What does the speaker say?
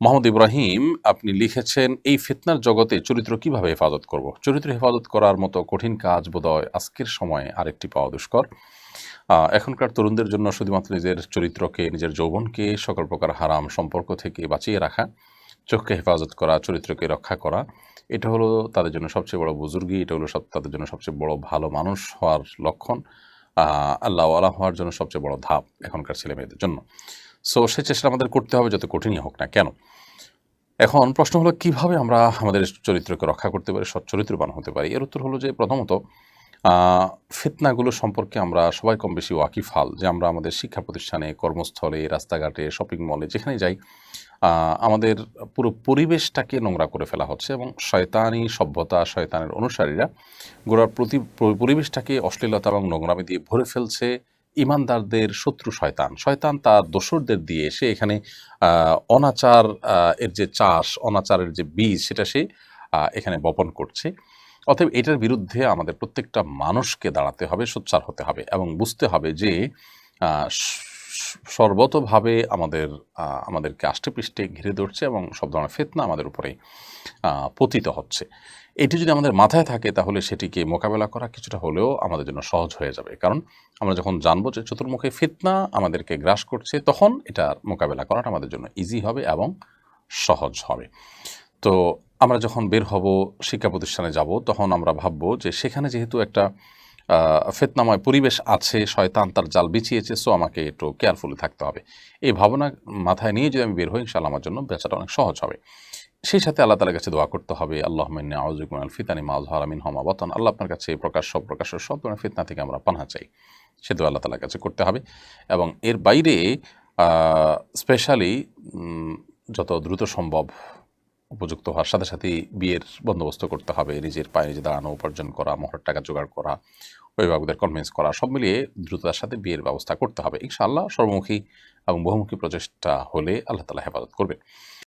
মোহাম্মদ ইব্রাহিম, আপনি লিখেছেন, এই ফিতনার জগতে চরিত্র কীভাবে হেফাজত করব? চরিত্র হেফাজত করার মতো কঠিন কাজ বোধহয় আজকের সময়ে আরেকটি পাওয়া দুষ্কর। এখনকার তরুণদের জন্য শুধুমাত্র নিজের চরিত্রকে, নিজের যৌবনকে সকল প্রকার হারাম সম্পর্ক থেকে বাঁচিয়ে রাখা, চোখকে হেফাজত করা, চরিত্রকে রক্ষা করা, এটা হলো তাদের জন্য সবচেয়ে বড় বুজুর্গি, এটা হলো সব, তাদের জন্য সবচেয়ে বড় ভালো মানুষ হওয়ার লক্ষণ আল্লাহ আল্লাহ হওয়ার জন্য সবচেয়ে বড় ধাপ এখনকার ছেলে মেয়েদের জন্য। সো সে চেষ্টা আমাদের করতে হবে যত কঠিনই হোক না কেন। এখন প্রশ্ন হলো, কীভাবে আমরা আমাদের চরিত্রকে রক্ষা করতে পারি, সৎ চরিত্রবান হতে পারি? এর উত্তর হলো যে, প্রথমত ফিতনাগুলো সম্পর্কে আমরা সবাই কম বেশি ওয়াকিফাল যে আমরা আমাদের শিক্ষা প্রতিষ্ঠানে, কর্মস্থলে, রাস্তাঘাটে শপিং মলে যেখানে যাই আমাদের পুরো পরিবেশটাকে নোংরা করে ফেলা হচ্ছে এবং শয়তানি সভ্যতা, শয়তানের অনুসারীরা গোড়ার প্রতি, পরিবেশটাকে অশ্লীলতা এবং নোংরামি দিয়ে ভরে ফেলছে। ইমানদারদের শত্রু শয়তান। শয়তান তার দোসরদের দিয়ে সে এখানে অনাচার এর যে চাষ, অনাচারের যে বীজ, সেটা সে এখানে বপন করছে। অতএব এটার বিরুদ্ধে আমাদের প্রত্যেকটা মানুষকে দাঁড়াতে হবে, সোচ্চার হতে হবে এবং বুঝতে হবে যে সর্বতভাবে আমাদের আমাদেরকে আষ্টেপৃষ্ঠে ঘিরে ধরছে এবং সব ধরনের ফেতনা আমাদের উপরে পতিত হচ্ছে। এটি যদি আমাদের মাথায় থাকে তাহলে সেটিকে মোকাবেলা করা কিছুটা হলেও আমাদের জন্য সহজ হয়ে যাবে। কারণ আমরা যখন জানব যে চতুর্মুখী ফিতনা আমাদেরকে গ্রাস করছে, তখন এটার মোকাবেলা করাটা আমাদের জন্য ইজি হবে এবং সহজ হবে। তো আমরা যখন বের হব শিক্ষা প্রতিষ্ঠানে যাব, তখন আমরা ভাববো যে সেখানে যেহেতু একটা ফিতনাময় পরিবেশ আছে, শয়তান তার জাল বিছিয়েছে সো আমাকে একটু কেয়ারফুলি থাকতে হবে। এই ভাবনা মাথায় নিয়ে যদি আমি বের হই ইনশাল্লাহ আমার জন্য বেচাটা অনেক সহজ হবে। সেই সাথে আল্লাহ তালার কাছে দোয়া করতে হবে আল্লাহ আউজুকুল ফিতানি মাজ হারামিন হমা বতন। আল্লাহ আপনার কাছে প্রকাশ সব প্রকাশ সব ধরনের ফিতনা থেকে আমরা পানা চাই। সে দোয়া আল্লাহ তালার কাছে করতে হবে এবং এর বাইরে স্পেশালি যত দ্রুত সম্ভব উপযুক্ত হওয়ার সাথে সাথেই বিয়ের বন্দোবস্ত করতে হবে, নিজের পায়ে নিজে দাঁড়ানো, উপার্জন করা, মোহর টাকা জোগাড় করা, অভিভাবকদের কনভিন্স করা, সব মিলিয়ে দ্রুততার সাথে বিয়ের ব্যবস্থা করতে হবে। ইনশাআল্লাহ সর্বমুখী এবং বহুমুখী প্রচেষ্টা হলে আল্লাহ তালা হেফাজত করবে